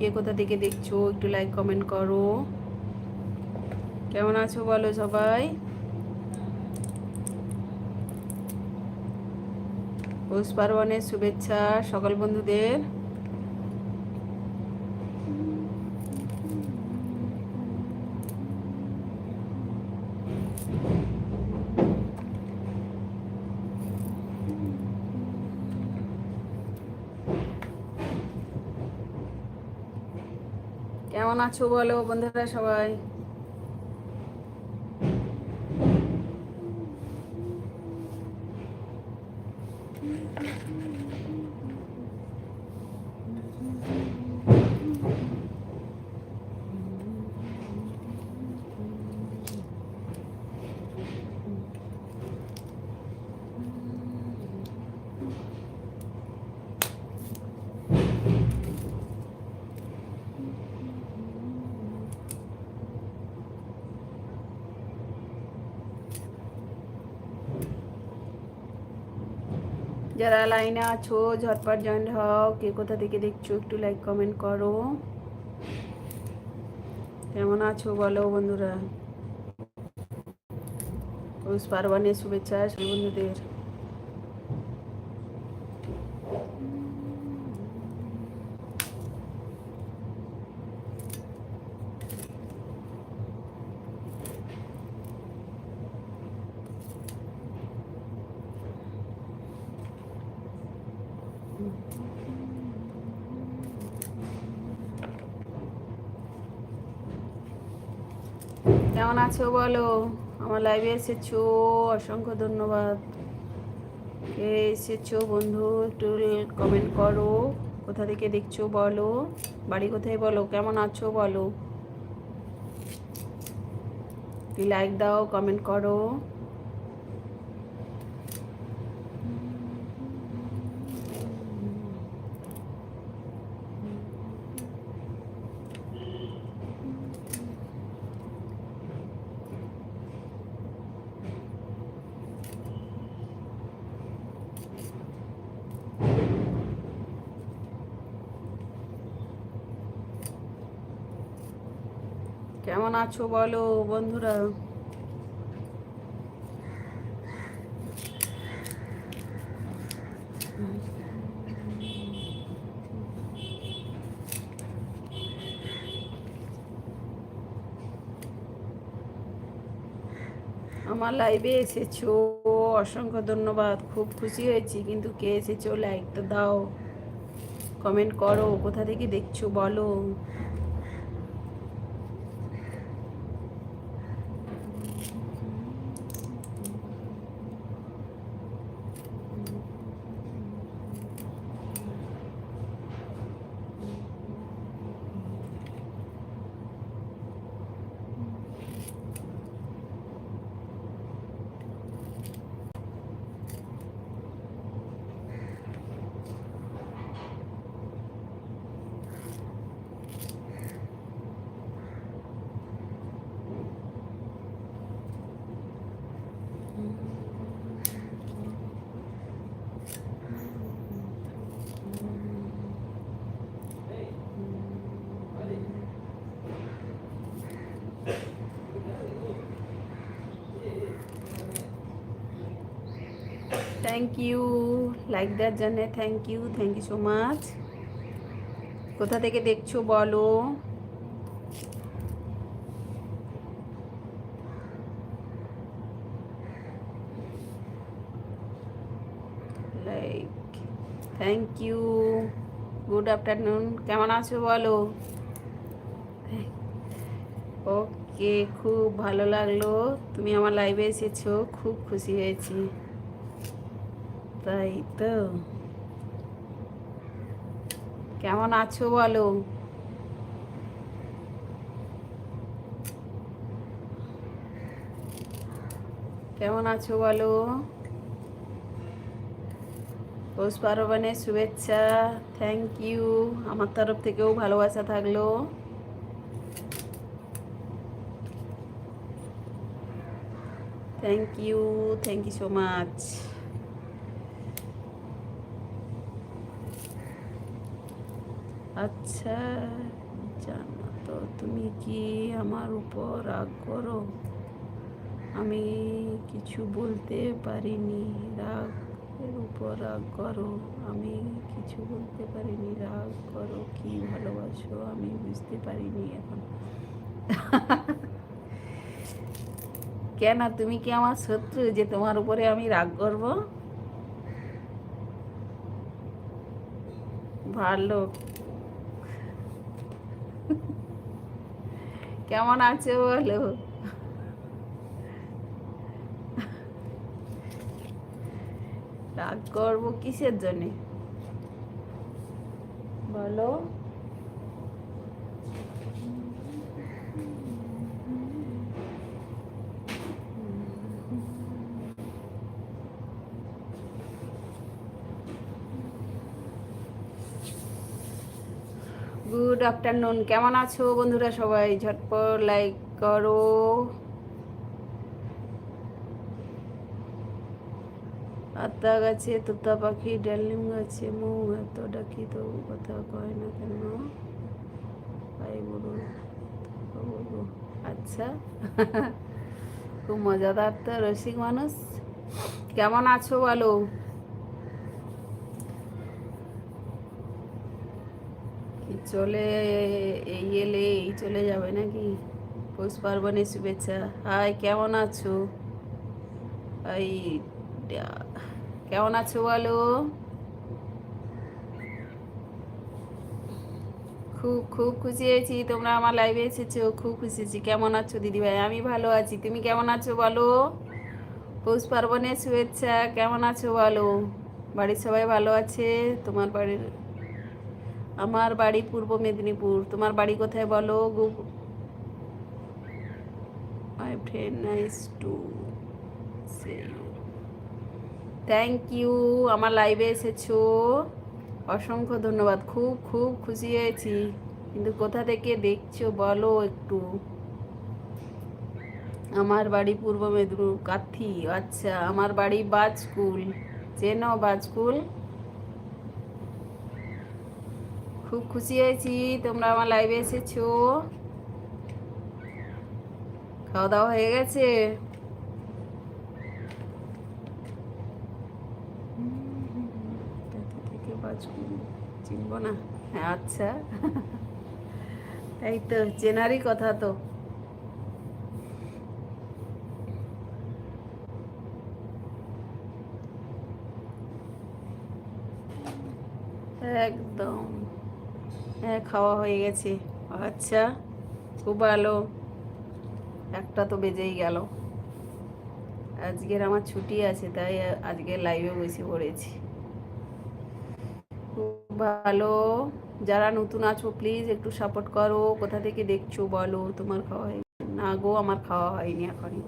কে কোথা থেকে দেখছ, একটু লাইক কমেন্ট করো। কেমন আছো বলো সবাই? পৌষ পার্বণের শুভেচ্ছা সকল বন্ধুদের কেমন আছো বলো বন্ধুরা সবাই? যারা লাইনে আছো, ঝটপট জয়েন্ট হও। কে কোথা থেকে দেখছ একটু লাইক কমেন্ট করো। কেমন আছো বলো বন্ধুরা? পৌষ পার্বণের শুভেচ্ছা বন্ধুদের। কেমন আছো বলো? আমার লাইভে এসেছ, অসংখ্য ধন্যবাদ। কে এসেছ বন্ধু? একটু কমেন্ট করো। কোথা থেকে দেখছ বলো? বাড়ি কোথায় বলো? কেমন আছো বলো? লাইক দাও কমেন্ট করো। কেমন আছো বলো বন্ধুরা? আমার লাইভে এসেছ, অসংখ্য ধন্যবাদ, খুব খুশি হয়েছি, কিন্তু কে এসেছ? লাইকটা দাও। কমেন্ট করো, কোথা থেকে দেখছ বলো। থ্যাংক ইউ লাইক দেওয়ার জন্য thank you thank you so much কোথা থেকে দেখছ বলো? Like thank you good afternoon কেমন আছো বলো? ওকে খুব ভালো লাগল। তুমি আমার লাইভে এসেছ, খুব খুশি হয়েছি। তাই তো। কেমন আছো বলো? কেমন আছো বলো? পৌষ পার্বণের শুভেচ্ছা থ্যাংক ইউ আমার তরফ থেকেও ভালোবাসা থাকল। Thank you thank you so much আচ্ছা জানো তো, তুমি কি আমার উপর রাগ করো? আমি কিছু বলতে পারিনি, রাগ এর উপর রাগ করো। আমি কিছু বলতে পারিনি, রাগ করো, কি ভালোবাসো আমি বুঝতে পারিনি এখন। কেন, তুমি কি আমার শত্রু যে তোমার উপরে আমি রাগ করব? ভালো। কেমন আছে বলো? রাগ করব কিসের জন্যে? বলো। গুড আফটারনুন কেমন আছো বন্ধুরা সবাই? ঝটপট লাইক করো। আত্মা গাছে, তোতা পাখি ডালিম গাছে, মৌ এত ডাকি তো কথা কয় না কেন? ভাই বলুন আচ্ছা খুব মজাদার তো রসিক মানুষ। কেমন আছো বলো? চলে এই এলে এই চলে যাবে নাকি? পৌষ পার্বণের শুভেচ্ছা। হাই, কেমন আছো? এই কেমন আছো বলো? খুব খুব খুশি হয়েছি। তোমরা আমার লাইভে এসেছ, খুব খুশি হয়েছি। কেমন আছো দিদিভাই? আমি ভালো আছি। তুমি কেমন আছো বলো? পৌষ পার্বণের শুভেচ্ছা। কেমন আছো বলো? বাড়ির সবাই ভালো আছে? তোমার বাড়ির আমার বাড়ি পূর্ব মেদিনীপুর। তোমার বাড়ি কোথায় বলো নাইস টু থ্যাংক ইউ আমার লাইভে এসেছ। অসংখ্য ধন্যবাদ। খুব খুব খুশি হয়েছি। কিন্তু কোথা থেকে দেখছ বলো একটু? আমার বাড়ি পূর্ব মেদিনীপুর। কাথি আচ্ছা। আমার বাড়ি বাজকুল। চেনো বাজকুল? খুব খুশি হয়েছি। তোমরা আমার লাইভে এসেছ। খাওয়া দাওয়া হয়ে গেছে? চিনব না। হ্যাঁ আচ্ছা। এই তো, চেনারই কথা তো। একদম। হ্যাঁ খাওয়া হয়ে গেছে। আচ্ছা খুব ভালো। একটা তো বেজেই গেল। আজকের আমার ছুটি আছে, তাই আজকে লাইভে বসে পড়েছি। খুব ভালো। যারা নতুন আছো প্লিজ একটু সাপোর্ট করো। কোথা থেকে দেখছ, বলো, তোমার খাওয়া হয় না গো, আমার খাওয়া হয়নি এখনই।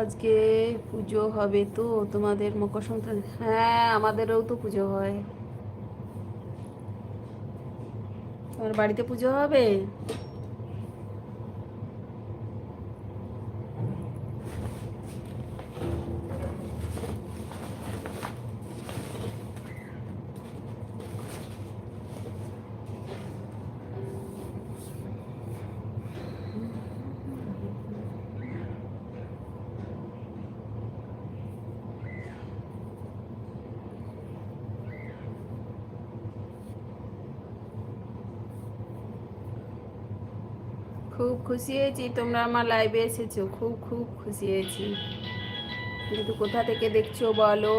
আজকে পুজো হবে তো, তোমাদের মকর সংক্রান্তি। হ্যাঁ আমাদেরও তো পুজো হয়। তোমার বাড়িতে পুজো হবে? খুব খুশি হয়েছি, তোমরা আমার লাইভে এসেছ, খুব খুব খুশি হয়েছি। কিন্তু কোথা থেকে দেখছ বলো?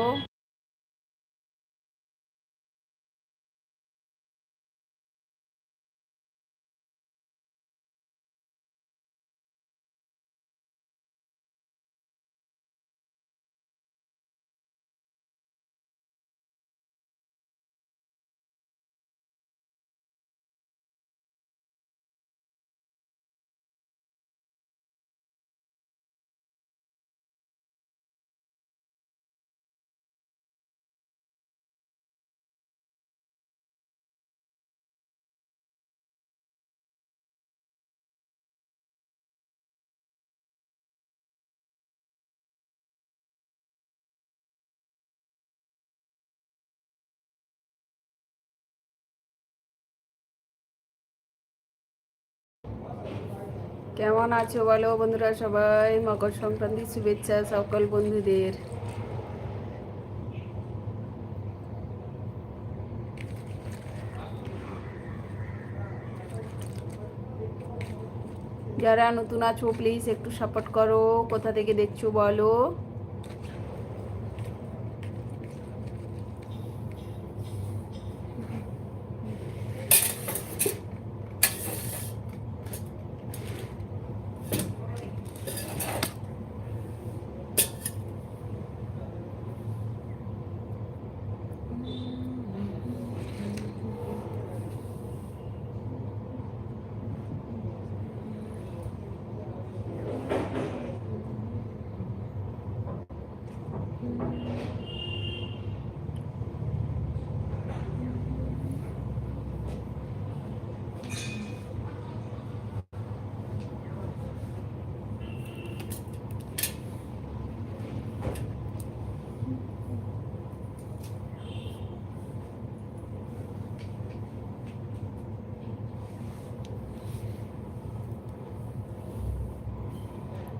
কেমন আছো বলো বন্ধুরা সবাই? মকর সংক্রান্তির শুভেচ্ছা সকল বন্ধুদের। যারা নতুন আছো প্লিজ একটু সাপোর্ট করো। কোথা থেকে দেখছ বলো?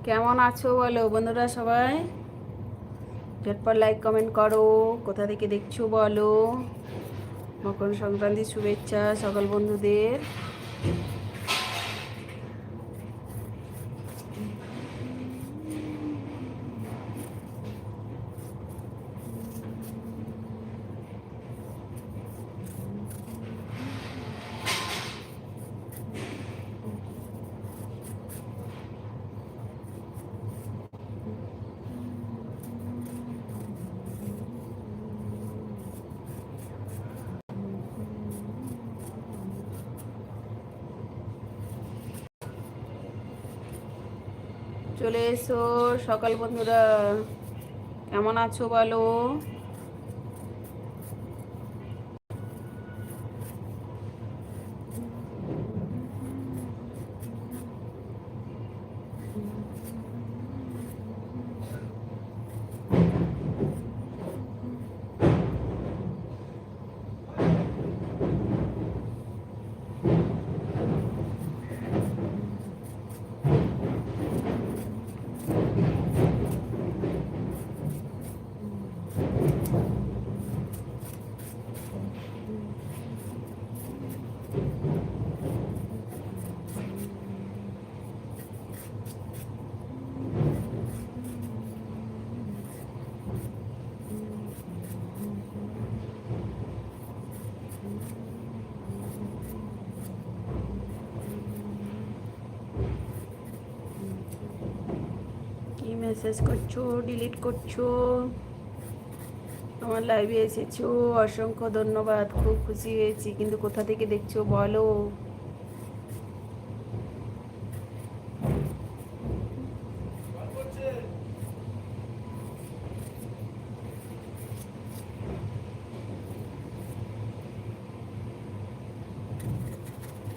কেমন আছো বলো? বন্ধুরা সবাই? ঝটপট লাইক কমেন্ট করো। কোথা থেকে দেখছ বলো? মকর সংক্রান্তির শুভেচ্ছা সকল বন্ধুদের। চলে এসো। সকাল বন্ধুরা কেমন আছো বলো কি মেসেজ করছ ডিলিট করছ? আমার লাইভে এসেছ, অসংখ্য ধন্যবাদ, খুব খুশি হয়েছি, কিন্তু কোথা থেকে দেখছ বলো?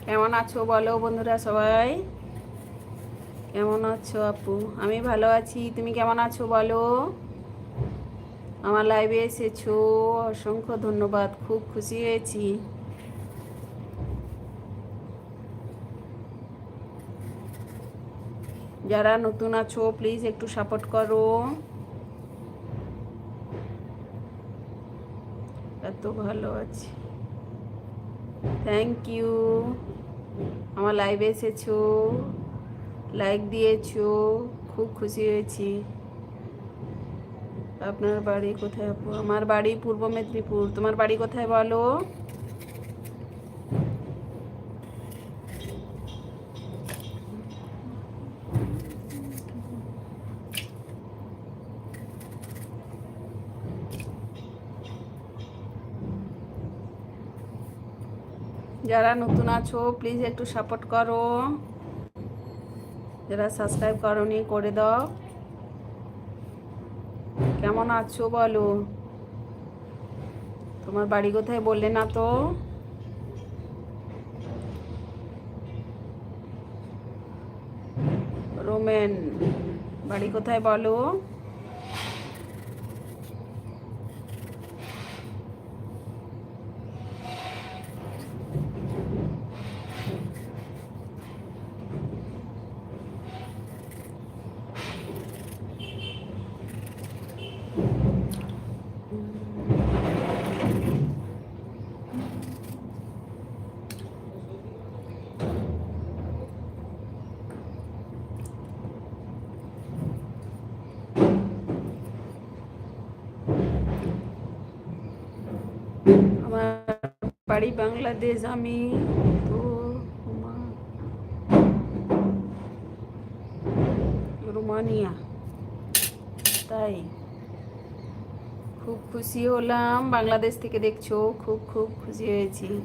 কেমন আছো বলো বন্ধুরা সবাই? কেমন আছো আপু? আমি ভালো আছি। তুমি কেমন আছো বলো? আমার লাইভে এসেছ। অসংখ্য ধন্যবাদ। খুব খুশি হয়েছি। যারা নতুন আছো প্লিজ একটু সাপোর্ট করো। এত ভালো আছি। থ্যাংক ইউ আমার লাইভে এসেছ। লাইক দিয়েছ, খুব খুশি হয়েছি। আপনার বাড়ি কোথায় আপু? আমার বাড়ি পূর্ব মেদিনীপুর। তোমার বাড়ি কোথায় বলো? যারা নতুন আছো প্লিজ একটু সাপোর্ট করো। যারা সাবস্ক্রাইব করনি, করে দাও। কেমন আছো বলো? তোমার বাড়ি কোথায় বললে না তো? রোমেন, বাড়ি কোথায় বলো? বাড়ি বাংলাদেশ, আমি তো রোমা- রোমানিয়া। তাই খুব খুশি হলাম, বাংলাদেশ থেকে দেখছ, খুব খুব খুশি হয়েছি।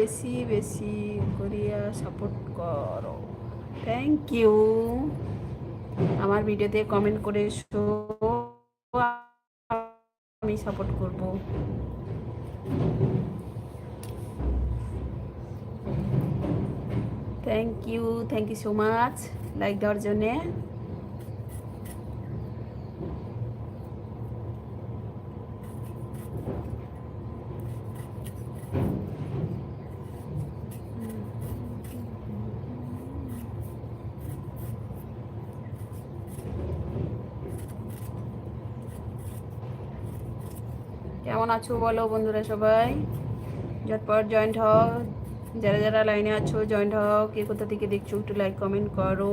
বেশি বেশি করিয়া সাপোর্ট করো। থ্যাংক ইউ আমার ভিডিওতে কমেন্ট করে এসো। আমি সাপোর্ট করব। Thank you thank you so much like দেওয়ার জন্যে। কেমন আছো বলো বন্ধুরা সবাই? ঝটপট জয়েন্ট হও। যারা যারা লাইনে আছো জয়েন্ট হও। কে কোথা থেকে দেখছ একটু লাইক কমেন্ট করো।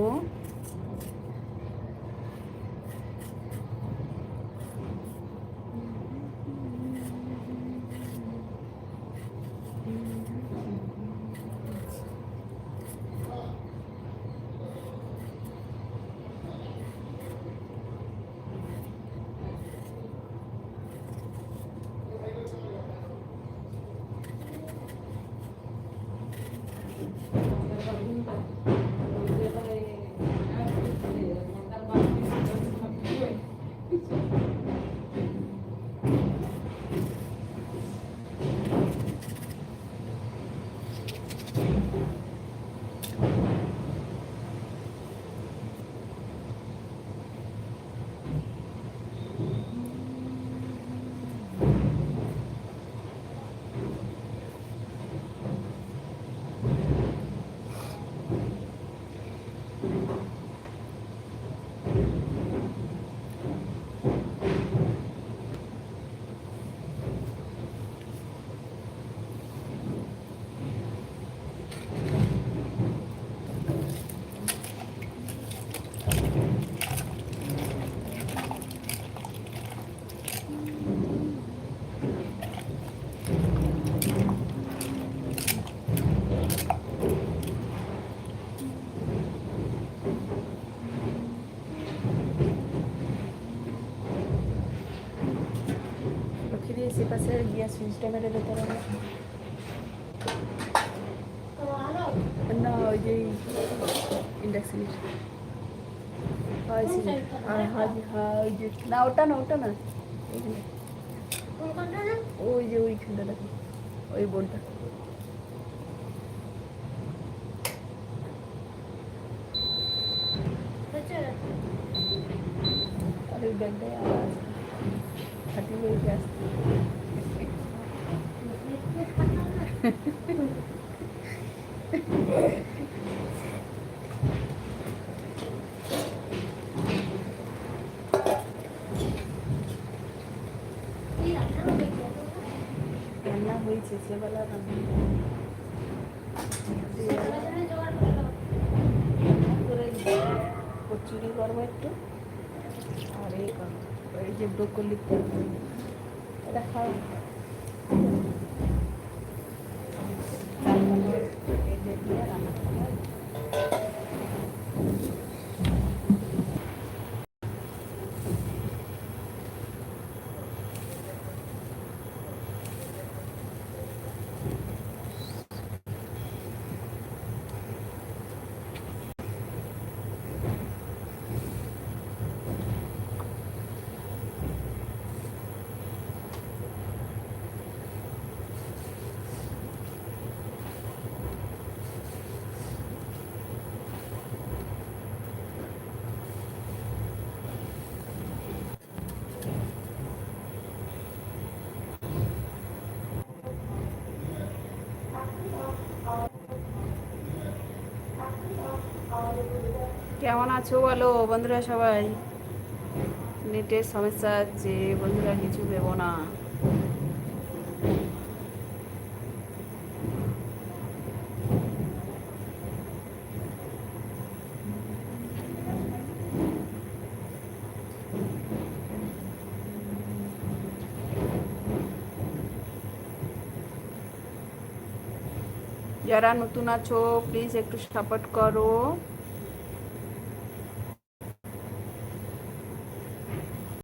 গ্যাস সুইচটা মেরে দিতে হবে না ওই যে ইন্ডাকশনের হয় হ্যাঁ হ্যাঁ হ্যাঁ ওই যে না ওটা না ওটা না এইখানে ওই যে ওইখানটা দেখো ওই বোনটা ব্যাগটাই আবার থার্টি মিনিটে আসছে রান্না কচুরি করব একটু আর এই করব যে ব্রোকলি এটা খাও চাল বানাবো, এই যে দিয়ে রান্না করব। কেমন আছো বলো? বন্ধুরা সবাই। নেটের সমস্যা আছে বন্ধুরা কিছু দেবো না। যারা নতুন আছো প্লিজ একটু সাপোর্ট করো।